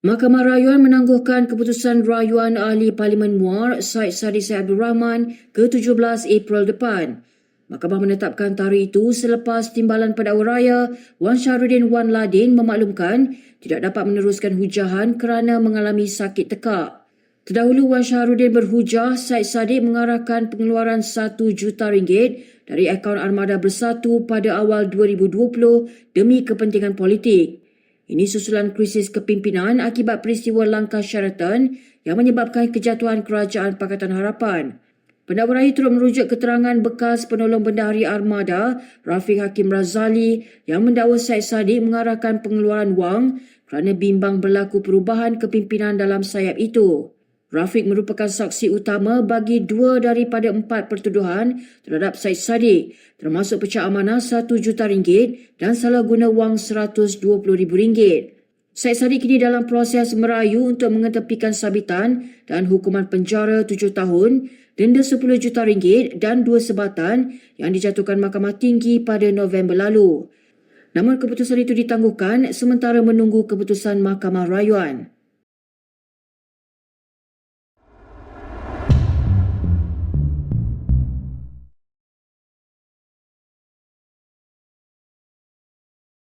Mahkamah Rayuan menangguhkan keputusan rayuan ahli Parlimen Muar Syed Sadis Abdul Rahman ke-17 April depan. Mahkamah menetapkan tarikh itu selepas Timbalan Pendakwa Raya Wan Syahruddin Wan Ladin memaklumkan tidak dapat meneruskan hujahan kerana mengalami sakit tekak. Terdahulu Wan Syahruddin berhujah Syed Saddiq mengarahkan pengeluaran 1 juta ringgit dari akaun Armada Bersatu pada awal 2020 demi kepentingan politik. Ini susulan krisis kepimpinan akibat peristiwa langkah Sheraton yang menyebabkan kejatuhan kerajaan Pakatan Harapan. Pendakwa turut merujuk keterangan bekas penolong bendahari Armada, Rafiq Hakim Razali yang mendakwa Syed Saddiq mengarahkan pengeluaran wang kerana bimbang berlaku perubahan kepimpinan dalam sayap itu. Rafiq merupakan saksi utama bagi dua daripada empat pertuduhan terhadap Syed Saddiq, termasuk pecah amanah satu juta ringgit dan salah guna wang RM120,000. Syed Saddiq kini dalam proses merayu untuk mengetepikan sabitan dan hukuman penjara tujuh tahun, denda sepuluh juta ringgit dan dua sebatan yang dijatuhkan Mahkamah Tinggi pada November lalu. Namun keputusan itu ditangguhkan sementara menunggu keputusan Mahkamah Rayuan.